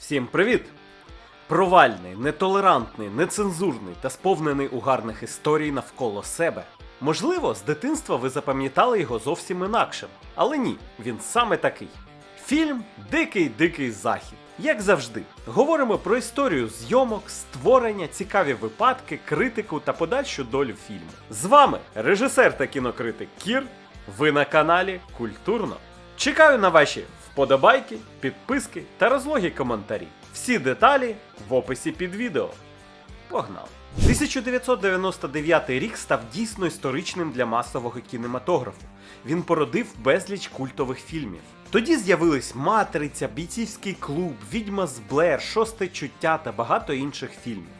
Всім привіт! Провальний, нетолерантний, нецензурний та сповнений угарних історій навколо себе. Можливо, з дитинства ви запам'ятали його зовсім інакшим, але ні, він саме такий. Фільм Дикий Дикий Захід. Як завжди, говоримо про історію зйомок, створення, цікаві випадки, критику та подальшу долю фільму. З вами режисер та кінокритик Кір. Ви на каналі Культурно. Чекаю на ваші вподобайки, підписки та розлогі коментарі. Всі деталі в описі під відео. Погнали! 1999 рік став дійсно історичним для масового кінематографу. Він породив безліч культових фільмів. Тоді з'явились Матриця, Бійцівський клуб, Відьма з Блер, Шосте чуття та багато інших фільмів.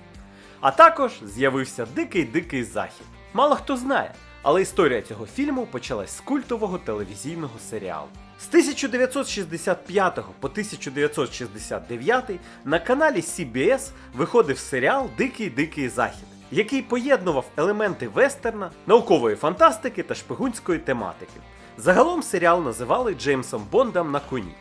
А також з'явився Дикий Дикий Захід. Мало хто знає, але історія цього фільму почалась з культового телевізійного серіалу. З 1965 по 1969 на каналі CBS виходив серіал Дикий Дикий Захід, який поєднував елементи вестерна, наукової фантастики та шпигунської тематики. Загалом серіал називали Джеймсом Бондом на коні.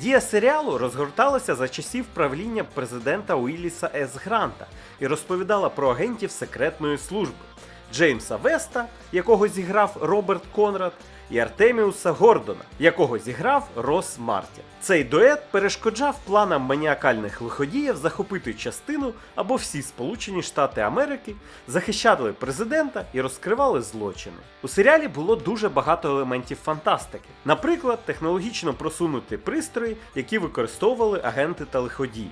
Дія серіалу розгорталася за часів правління президента Уілліса С. Гранта і розповідала про агентів секретної служби Джеймса Веста, якого зіграв Роберт Конрад, і Артеміуса Гордона, якого зіграв Рос Мартін. Цей дует перешкоджав планам маніакальних лиходіїв захопити частину або всі Сполучені Штати Америки, захищали президента і розкривали злочини. У серіалі було дуже багато елементів фантастики. Наприклад, технологічно просунуті пристрої, які використовували агенти та лиходії.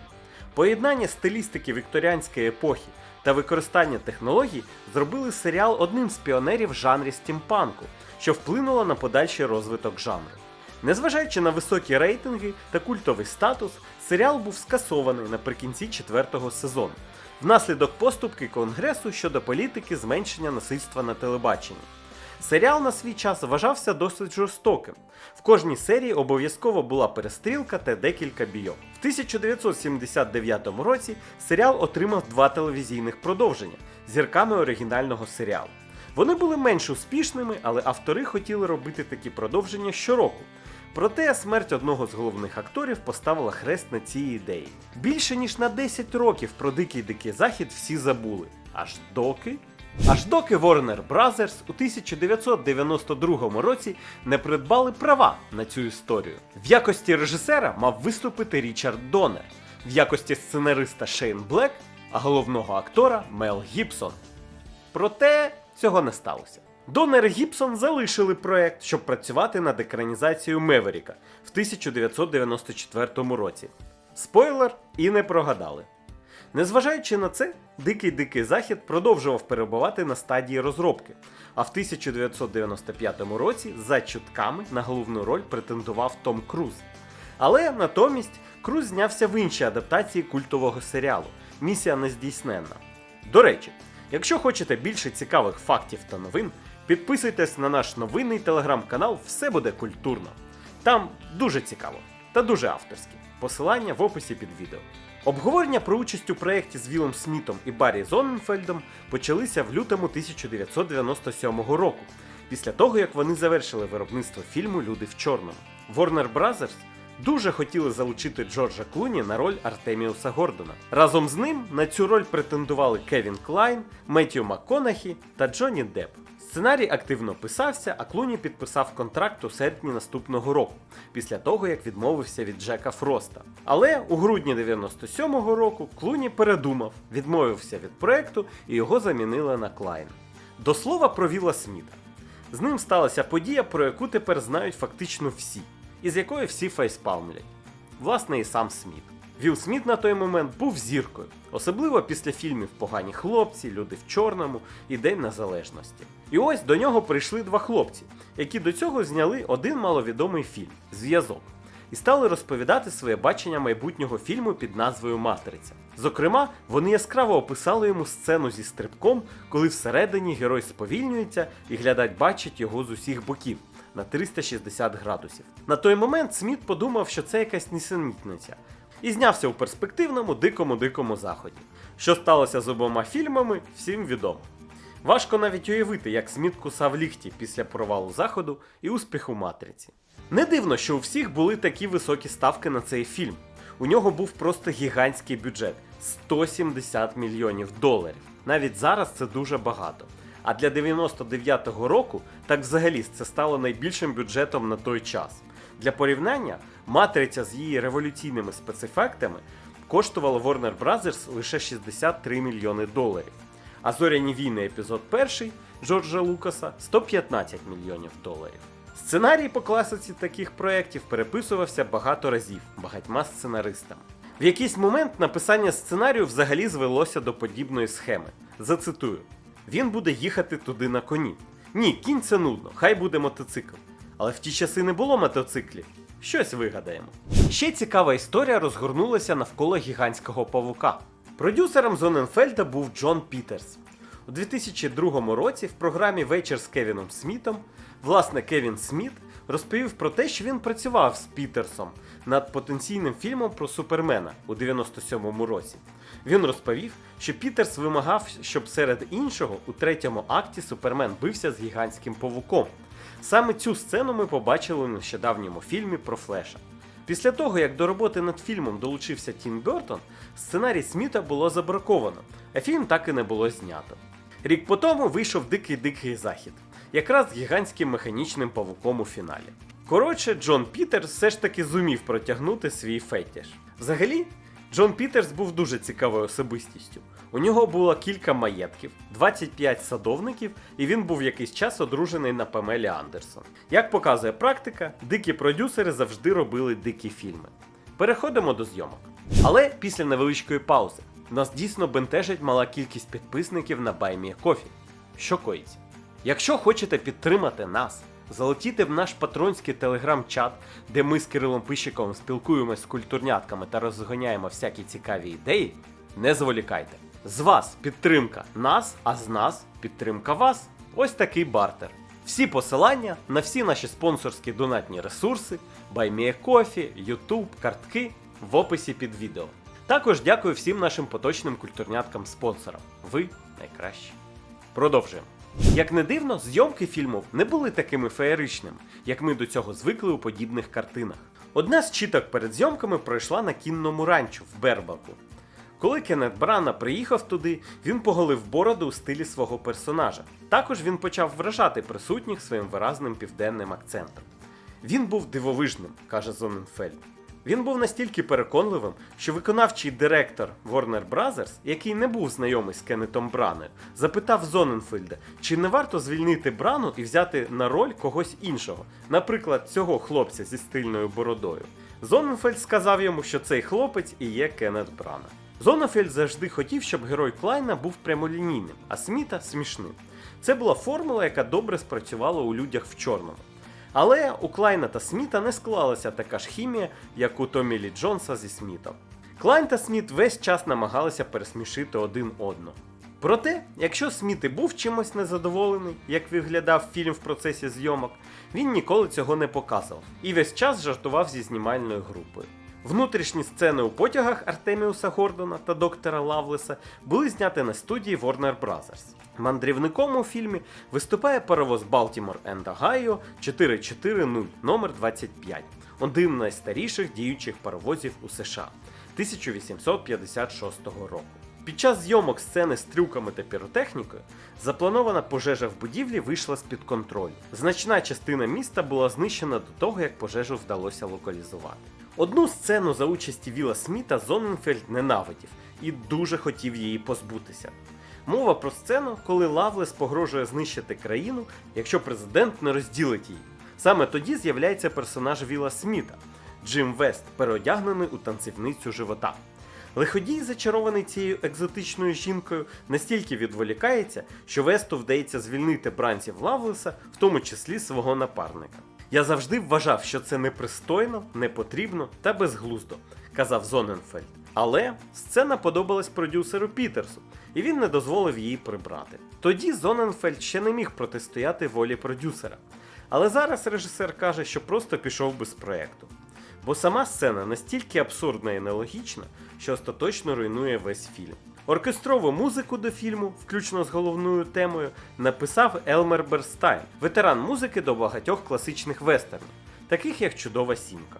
Поєднання стилістики вікторіанської епохи та використання технологій зробили серіал одним з піонерів в жанрі стімпанку, що вплинуло на подальший розвиток жанру. Незважаючи на високі рейтинги та культовий статус, серіал був скасований наприкінці четвертого сезону, внаслідок поступки Конгресу щодо політики зменшення насильства на телебаченні. Серіал на свій час вважався досить жорстоким. В кожній серії обов'язково була перестрілка та декілька бійок. В 1979 році серіал отримав два телевізійних продовження зірками оригінального серіалу. Вони були менш успішними, але автори хотіли робити такі продовження щороку. Проте смерть одного з головних акторів поставила хрест на цій ідеї. Більше ніж на 10 років про дикий дикий захід всі забули. Аж доки. Аж доки Warner Bros. у 1992 році не придбали права на цю історію. В якості режисера мав виступити Річард Донер, в якості сценариста Шейн Блек, а головного актора Мел Гібсон. Проте цього не сталося. Донер і Гібсон залишили проект, щоб працювати над екранізацією Меверіка в 1994 році. Спойлер і не прогадали. Незважаючи на це, Дикий Дикий Захід продовжував перебувати на стадії розробки, а в 1995 році за чутками на головну роль претендував Том Круз. Але натомість Круз знявся в іншій адаптації культового серіалу Місія нездійсненна. До речі, якщо хочете більше цікавих фактів та новин, підписуйтесь на наш новинний телеграм-канал Все буде культурно. Там дуже цікаво та дуже авторське. Посилання в описі під відео. Обговорення про участь у проєкті з Вілом Смітом і Баррі Зоненфельдом почалися в лютому 1997 року, після того як вони завершили виробництво фільму Люди в чорному. Warner Bros. дуже хотіли залучити Джорджа Клуні на роль Артеміуса Гордона. Разом з ним на цю роль претендували Кевін Клайн, Меттью МакКонахі та Джонні Депп. Сценарій активно писався, а Клуні підписав контракт у серпні наступного року, після того як відмовився від Джека Фроста. Але у грудні 97-го року Клуні передумав, відмовився від проекту і його замінили на Клайн. До слова про Віла Сміта. З ним сталася подія, про яку тепер знають фактично всі, і з якої всі фейспалмлять. Власне, і сам Сміт. Вілл Сміт на той момент був зіркою, особливо після фільмів Погані хлопці, Люди в чорному і День Незалежності. І ось до нього прийшли два хлопці, які до цього зняли один маловідомий фільм Зв'язок і стали розповідати своє бачення майбутнього фільму під назвою Матриця. Зокрема, вони яскраво описали йому сцену зі стрибком, коли всередині герой сповільнюється і глядач бачить його з усіх боків на 360 градусів. На той момент Сміт подумав, що це якась нісенітниця, і знявся у перспективному дикому дикому заході. Що сталося з обома фільмами, всім відомо. Важко навіть уявити, як Сміт кусав ліхті після провалу заходу і успіху матриці. Не дивно, що у всіх були такі високі ставки на цей фільм. У нього був просто гігантський бюджет 170 мільйонів доларів. Навіть зараз це дуже багато. А для 99-го року так взагалі це стало найбільшим бюджетом на той час. Для порівняння, матриця з її революційними спецефектами коштувала Warner Bros. лише 63 мільйони доларів. А Зоряні війни епізод 1 Джорджа Лукаса 115 мільйонів доларів. Сценарій по класиці таких проєктів переписувався багато разів багатьма сценаристами. В якийсь момент написання сценарію взагалі звелося до подібної схеми. Зацитую: він буде їхати туди на коні. Ні, кінь це нудно, хай буде мотоцикл. Але в ті часи не було мотоциклів. Щось вигадаємо. Ще цікава історія розгорнулася навколо гігантського павука. Продюсером Зоненфельда був Джон Пітерс. У 2002 році в програмі Вечір з Кевіном Смітом власне Кевін Сміт розповів про те, що він працював з Пітерсом над потенційним фільмом про Супермена у 97-му році. Він розповів, що Пітерс вимагав, щоб серед іншого у третьому акті Супермен бився з гігантським павуком. Саме цю сцену ми побачили у нещодавньому фільмі про Флеша. Після того, як до роботи над фільмом долучився Тім Бертон, сценарій Сміта було забраковано, а фільм так і не було знято. Рік по тому вийшов дикий дикий захід, якраз з гігантським механічним павуком у фіналі. Коротше, Джон Пітерс все ж таки зумів протягнути свій фетіш. Взагалі, Джон Пітерс був дуже цікавою особистістю. У нього було кілька маєтків, 25 садовників, і він був якийсь час одружений на Памелі Андерсон. Як показує практика, дикі продюсери завжди робили дикі фільми. Переходимо до зйомок. Але після невеличкої паузи нас дійсно бентежить мала кількість підписників на BuyMeACoffee. Що коїться? Якщо хочете підтримати нас, залетіти в наш патронський телеграм-чат, де ми з Кирилом Пищиковим спілкуємось з культурнятками та розгоняємо всякі цікаві ідеї, не зволікайте. З вас підтримка нас, а з нас підтримка вас. Ось такий бартер. Всі посилання на всі наші спонсорські донатні ресурси, BuyMeACoffee, YouTube, картки в описі під відео. Також дякую всім нашим поточним культурняткам-спонсорам. Ви найкращі. Продовжуємо. Як не дивно, зйомки фільму не були такими феєричними, як ми до цього звикли у подібних картинах. Одна з чіток перед зйомками пройшла на кінному ранчу в Бербаку. Коли Кеннет Брана приїхав туди, він поголив бороду у стилі свого персонажа. Також він почав вражати присутніх своїм виразним південним акцентом. Він був дивовижним, каже Зоненфельд. Він був настільки переконливим, що виконавчий директор Warner Bros., який не був знайомий з Кеннетом Браною, запитав Зоненфельда, чи не варто звільнити Брану і взяти на роль когось іншого, наприклад, цього хлопця зі стильною бородою. Зоненфельд сказав йому, що цей хлопець і є Кеннет Брана. Зоненфельд завжди хотів, щоб герой Клайна був прямолінійним, а Сміта смішним. Це була формула, яка добре спрацювала у людях в чорному. Але у Клайна та Сміта не склалася така ж хімія, як у Томі Лі Джонса зі Смітом. Клайн та Сміт весь час намагалися пересмішити один одного. Проте, якщо Сміт і був чимось незадоволений, як виглядав фільм в процесі зйомок, він ніколи цього не показував і весь час жартував зі знімальною групою. Внутрішні сцени у потягах Артеміуса Гордона та доктора Лавлеса були зняті на студії Warner Bros. Мандрівником у фільмі виступає паровоз Балтімор енд Агайо 440 номер 25 один з найстаріших діючих паровозів у США 1856 року. Під час зйомок сцени з трюками та піротехнікою запланована пожежа в будівлі вийшла з-під контролю. Значна частина міста була знищена до того, як пожежу вдалося локалізувати. Одну сцену за участі Віла Сміта Зоненфельд ненавидів і дуже хотів її позбутися. Мова про сцену, коли Лавлес погрожує знищити країну, якщо президент не розділить її. Саме тоді з'являється персонаж Віла Сміта Джим Вест, переодягнений у танцівницю живота. Лиходій, зачарований цією екзотичною жінкою, настільки відволікається, що Весту вдається звільнити бранців Лавлеса, в тому числі свого напарника. Я завжди вважав, що це непристойно, непотрібно та безглуздо, казав Зоненфельд. Але сцена подобалась продюсеру Пітерсу, і він не дозволив її прибрати. Тоді Зоненфельд ще не міг протистояти волі продюсера. Але зараз режисер каже, що просто пішов без проєкту. Бо сама сцена настільки абсурдна і нелогічна, що остаточно руйнує весь фільм. Оркестрову музику до фільму, включно з головною темою, написав Елмер Берстайн, ветеран музики до багатьох класичних вестернів, таких як Чудова сімка.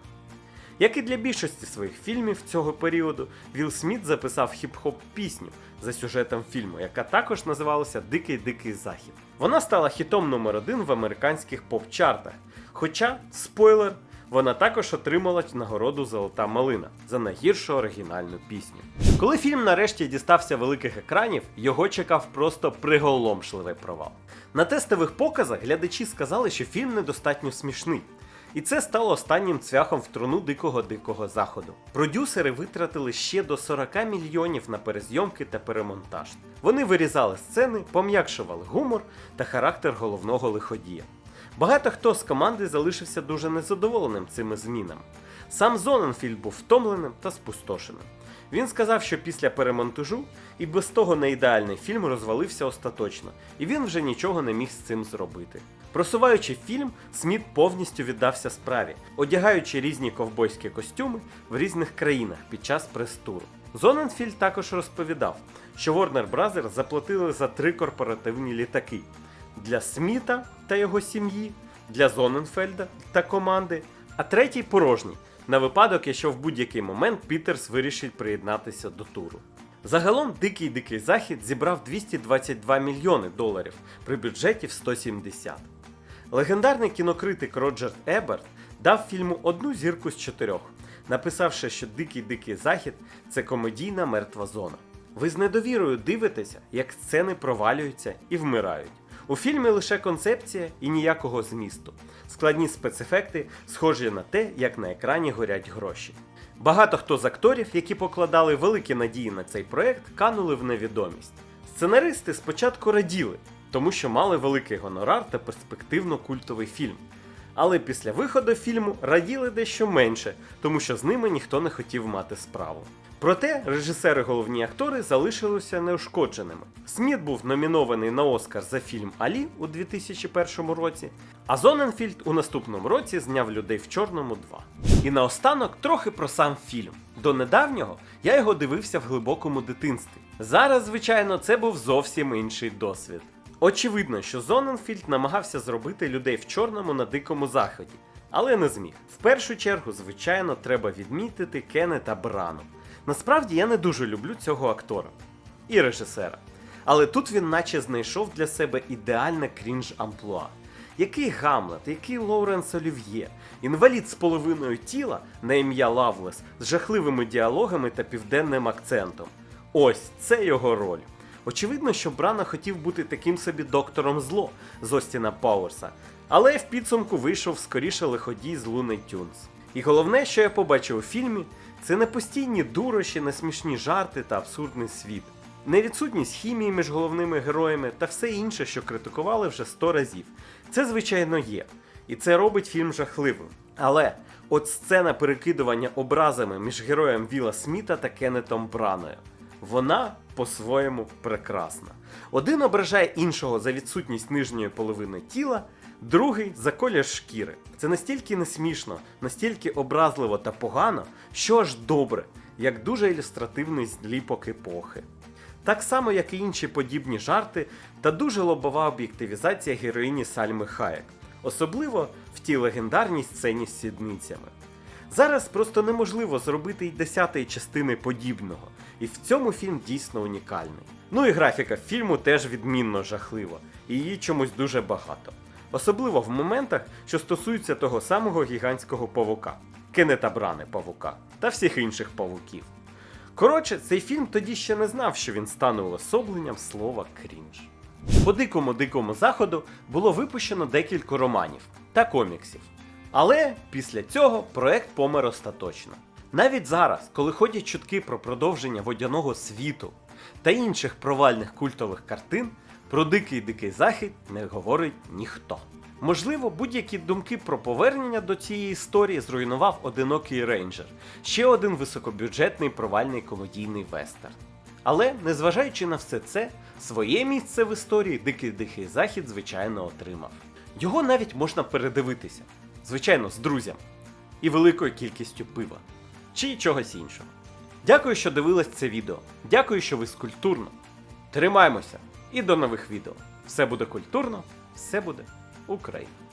Як і для більшості своїх фільмів цього періоду, Вілл Сміт записав хіп-хоп пісню за сюжетом фільму, яка також називалася Дикий Дикий Захід. Вона стала хітом номер один в американських поп-чартах. Хоча, спойлер, вона також отримала нагороду Золота малина за найгіршу оригінальну пісню. Коли фільм нарешті дістався великих екранів, його чекав просто приголомшливий провал. На тестових показах глядачі сказали, що фільм недостатньо смішний. І це стало останнім цвяхом в труну дикого дикого заходу. Продюсери витратили ще до 40 мільйонів на перезйомки та перемонтаж. Вони вирізали сцени, пом'якшували гумор та характер головного лиходія. Багато хто з команди залишився дуже незадоволеним цими змінами. Сам Зоненфільд був втомленим та спустошеним. Він сказав, що після перемонтажу і без того не ідеальний фільм розвалився остаточно, і він вже нічого не міг з цим зробити. Просуваючи фільм, Сміт повністю віддався справі, одягаючи різні ковбойські костюми в різних країнах під час прес-туру. Зоненфільд також розповідав, що Warner Bros. заплатили за три корпоративні літаки для Сміта та його сім'ї, для Зоненфельда та команди, а третій порожній на випадок, якщо в будь-який момент Пітерс вирішить приєднатися до туру. Загалом Дикий Дикий Захід зібрав 222 мільйони доларів при бюджеті в 170. Легендарний кінокритик Роджер Еберт дав фільму одну зірку з чотирьох, написавши, що Дикий Дикий Захід це комедійна мертва зона. Ви з недовірою дивитеся, як сцени провалюються і вмирають. У фільмі лише концепція і ніякого змісту. Складні спецефекти схожі на те, як на екрані горять гроші. Багато хто з акторів, які покладали великі надії на цей проект, канули в невідомість. Сценаристи спочатку раділи, тому що мали великий гонорар та перспективно культовий фільм. Але після виходу фільму раділи дещо менше, тому що з ними ніхто не хотів мати справу. Проте режисери головні актори залишилися неушкодженими. Сміт був номінований на Оскар за фільм Алі у 2001 році, а Зоненфільд у наступному році зняв людей в чорному 2. І наостанок трохи про сам фільм. До недавнього я його дивився в глибокому дитинстві. Зараз, звичайно, це був зовсім інший досвід. Очевидно, що Зоненфільд намагався зробити людей в чорному на дикому заході, але не зміг. В першу чергу, звичайно, треба відмітити Кеннета Брану. Насправді я не дуже люблю цього актора і режисера. Але тут він наче знайшов для себе ідеальне крінж амплуа. Який Гамлет, який Лоуренс Олів'є, інвалід з половиною тіла на ім'я Лавлес з жахливими діалогами та південним акцентом. Ось це його роль. Очевидно, що Брана хотів бути таким собі доктором зло з Остіна Пауерса, але в підсумку вийшов скоріше лиходій з Луни Тюнс. І головне, що я побачив у фільмі, це не постійні дурощі, несмішні жарти та абсурдний світ, не відсутність хімії між головними героями та все інше, що критикували вже сто разів. Це, звичайно, є. І це робить фільм жахливим. Але от сцена перекидування образами між героєм Віла Сміта та Кеннетом Браною. Вона по-своєму прекрасна. Один ображає іншого за відсутність нижньої половини тіла, другий за колір шкіри. Це настільки не смішно, настільки образливо та погано, що аж добре, як дуже ілюстративний зліпок епохи. Так само, як і інші подібні жарти, та дуже лобова об'єктивізація героїні Сальми Хаєк, особливо в тій легендарній сцені з сідницями. Зараз просто неможливо зробити й десятої частини подібного, і в цьому фільм дійсно унікальний. Ну і графіка фільму теж відмінно жахлива, і її чомусь дуже багато. Особливо в моментах, що стосуються того самого гігантського павука, Кеннета Брани павука та всіх інших павуків. Коротше, цей фільм тоді ще не знав, що він стане уособленням слова крінж. По дикому дикому заходу було випущено декілька романів та коміксів. Але після цього проект помер остаточно. Навіть зараз, коли ходять чутки про продовження водяного світу та інших провальних культових картин, про дикий дикий захід не говорить ніхто. Можливо, будь-які думки про повернення до цієї історії зруйнував одинокий рейнджер, ще один високобюджетний провальний комедійний вестерн. Але, незважаючи на все це, своє місце в історії Дикий Дикий Захід, звичайно, отримав. Його навіть можна передивитися, звичайно, з друзями і великою кількістю пива чи чогось іншого. Дякую, що дивились це відео. Дякую, що ви скульптурно. Тримаємося і до нових відео. Все буде культурно, все буде Україна.